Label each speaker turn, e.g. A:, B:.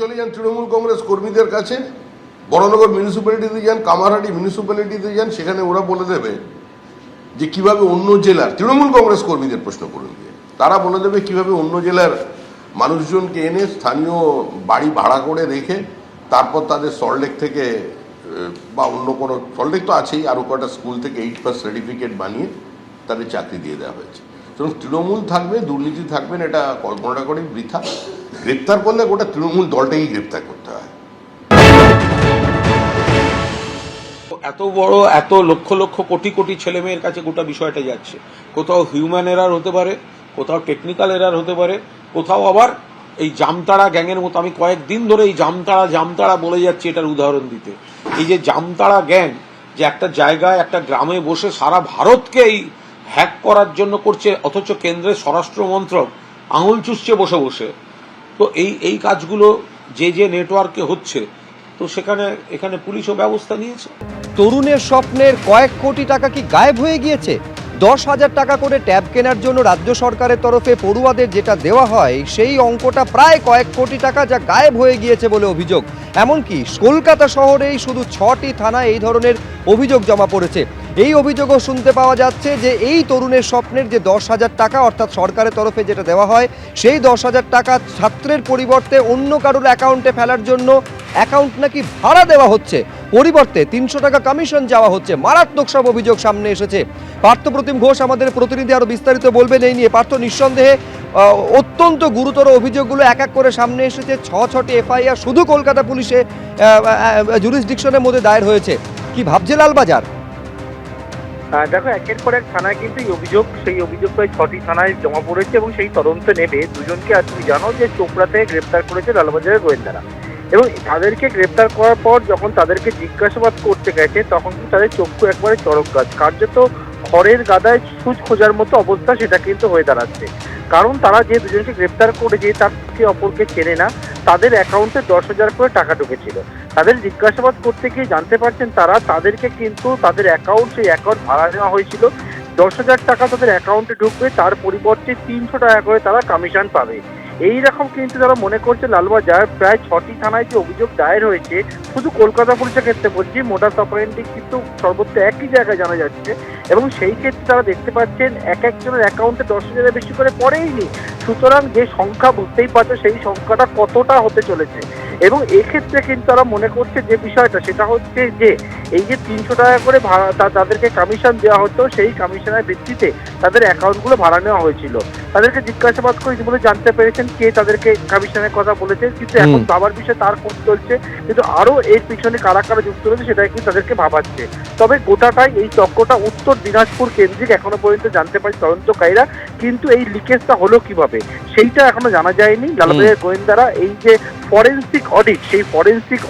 A: চলে যান তৃণমূল কংগ্রেস কর্মীদের কাছে, বড়নগর মিউনিসিপ্যালিটিতে যান, কামারহাটি মিউনিসিপ্যালিটিতে যান, সেখানে ওরা বলে দেবে যে কীভাবে অন্য জেলার তৃণমূল কংগ্রেস কর্মীদের প্রশ্ন করুন তারা বলে দেবে কীভাবে অন্য জেলার মানুষজনকে এনে স্থানীয় বাড়ি ভাড়া করে রেখে তারপর তাদের সল্টলেক থেকে বা অন্য কোনো সল্টলেক তো আছেই আরও কটা স্কুল থেকে এইট পাস সার্টিফিকেট বানিয়ে তাদের চাকরি দিয়ে দেওয়া হয়েছে। সুতরাং তৃণমূল থাকবে দুর্নীতি থাকবেন, এটা কল্পনাটা করে বৃথা। গ্রেপ্তার করলে গোটা তৃণমূল দলটাকেই গ্রেপ্তার করতে হয়।
B: এত বড়, এত লক্ষ লক্ষ কোটি কোটি ছেলে মেয়ের কাছে গোটা বিষয়টা যাচ্ছে। কোথাও হিউম্যান এরার হতে পারে, কোথাও টেকনিক্যাল এরার হতে পারে, কোথাও আবার এই জামতাড়া গ্যাংয়ের মতো, আমি কয়েকদিন ধরে এই জামতাড়া জামতাড়া বলে যাচ্ছি এটার উদাহরণ দিতে। এই যে জামতাড়া গ্যাং, যে একটা জায়গায়, একটা গ্রামে বসে সারা ভারতকে এই হ্যাক করার জন্য করছে, অথচ কেন্দ্রের স্বরাষ্ট্র মন্ত্রক আঙুল চুষছে বসে বসে। তো এই এই কাজগুলো যে যে নেটওয়ার্কে হচ্ছে, তো সেখানে, এখানে পুলিশও ব্যবস্থা নিয়েছে।
C: তরুণের স্বপ্নের কয়েক কোটি টাকা কি গায়েব হয়ে গিয়েছে? দশ হাজার টাকা করে ট্যাব কেনার জন্য রাজ্য সরকারের তরফে পড়ুয়াদের যেটা দেওয়া হয়, সেই অঙ্কটা প্রায় কয়েক কোটি টাকা যা গায়েব হয়ে গিয়েছে বলে অভিযোগ। এমনকি কলকাতা শহরেই শুধু ছটি থানায় এই ধরনের অভিযোগ জমা পড়েছে। এই অভিযোগও শুনতে পাওয়া যাচ্ছে যে এই তরুণের স্বপ্নের যে দশ হাজার টাকা, অর্থাৎ সরকারের তরফে যেটা দেওয়া হয়, সেই দশ হাজার টাকা ছাত্রের পরিবর্তে অন্য কারোর অ্যাকাউন্টে ফেলার জন্য অ্যাকাউন্ট নাকি ভাড়া দেওয়া হচ্ছে। পরিবর্তে তিনশো টাকা কমিশন যাওয়া হচ্ছে। মারাত্মক সব অভিযোগ সামনে এসেছে। পার্থপ্রতিম ঘোষ আমাদের প্রতিনিধি আরও বিস্তারিত বলবেন, এই নিয়ে পার্থ নিঃসন্দেহে অত্যন্ত গুরুতর অভিযোগগুলো এক এক করে সামনে এসেছে। ছ ছটি এফআইআর শুধু কলকাতা পুলিশে জুরিসডিকশনের মধ্যে দায়ের হয়েছে। কি ভাবছে লালবাজার?
D: দেখো, একের পর এক থানায় কিন্তু এই অভিযোগ, সেই অভিযোগ প্রায় ছটি থানায় জমা পড়েছে এবং সেই তদন্ত নেবে। দুজনকে আর তুমি জানো যে চোপড়া থেকে গ্রেপ্তার করেছে লালবাজারের গোয়েন্দারা। এবং তাদেরকে গ্রেপ্তার করার পর যখন তাদেরকে জিজ্ঞাসাবাদ করতে গেছে, তখন কিন্তু তাদের চক্ষু একবারে চরক গাছ। কার্যত খড়ের গাদায় সুচ খোঁজার মতো অবস্থা সেটা কিন্তু হয়ে দাঁড়াচ্ছে। কারণ তারা যে দুজনকে গ্রেপ্তার করেছে তার কে অপরকে চেনে না, তাদের অ্যাকাউন্টে দশ হাজার করে টাকা ঢুকেছিল। তাদের জিজ্ঞাসাবাদ করতে গিয়ে জানতে পারছেন তারা তাদেরকে কিন্তু তাদের অ্যাকাউন্ট সেই অ্যাকাউন্ট ভাড়া নেওয়া হয়েছিল। দশ হাজার টাকা তাদের অ্যাকাউন্টে ঢুকবে, তার পরিবর্তে তিনশো টাকা করে তারা কমিশন পাবে। এই রকম কিন্তু তারা মনে করছে লালবাজার প্রায় ছটি থানায় যে অভিযোগ দায়ের হয়েছে, শুধু কলকাতা পুলিশের ক্ষেত্রে বলছি মোটা অপারেন্টি কিন্তু সর্বত্র একই জায়গায় জানা যাচ্ছে এবং সেই ক্ষেত্রে তারা দেখতে পাচ্ছেন এক একজনের অ্যাকাউন্টে দশ হাজারের বেশি করে পড়েইনি। সুতরাং যে সংখ্যা বুঝতেই পারছ, সেই সংখ্যাটা কতটা হতে চলেছে। এবং এক্ষেত্রে কিন্তু তারা মনে করছে যে বিষয়টা, সেটা হচ্ছে যে এই যে তিনশো টাকা করে ভাড়া তাদেরকে কমিশন দেওয়া হতো, সেই কমিশনের ভিত্তিতে তাদের অ্যাকাউন্টগুলো ভাড়া নেওয়া হয়েছিল। তাদেরকে জিজ্ঞাসাবাদ করে ইতিমধ্যে জানতে পেরেছেন কে তাদেরকে কমিশনের কথা বলেছে। কিন্তু এখন। ভাবার বিষয়ে তার খোঁজ চলছে। কিন্তু আরও এর পিছনে কারা কারা যুক্ত রয়েছে সেটাই কিন্তু তাদেরকে ভাবাচ্ছে। তবে গোটাটাই এই চক্রটা উত্তর দিনাজপুর কেন্দ্রিক এখনও পর্যন্ত জানতে পারি তদন্তকারীরা। কিন্তু এই লিকেজটা হলো কীভাবে? সেইটা এখনও জানা যায়নি। লালবাজারের গোয়েন্দারা এই যে ফরেন্সিক অডিট সেই ফরেন্সিক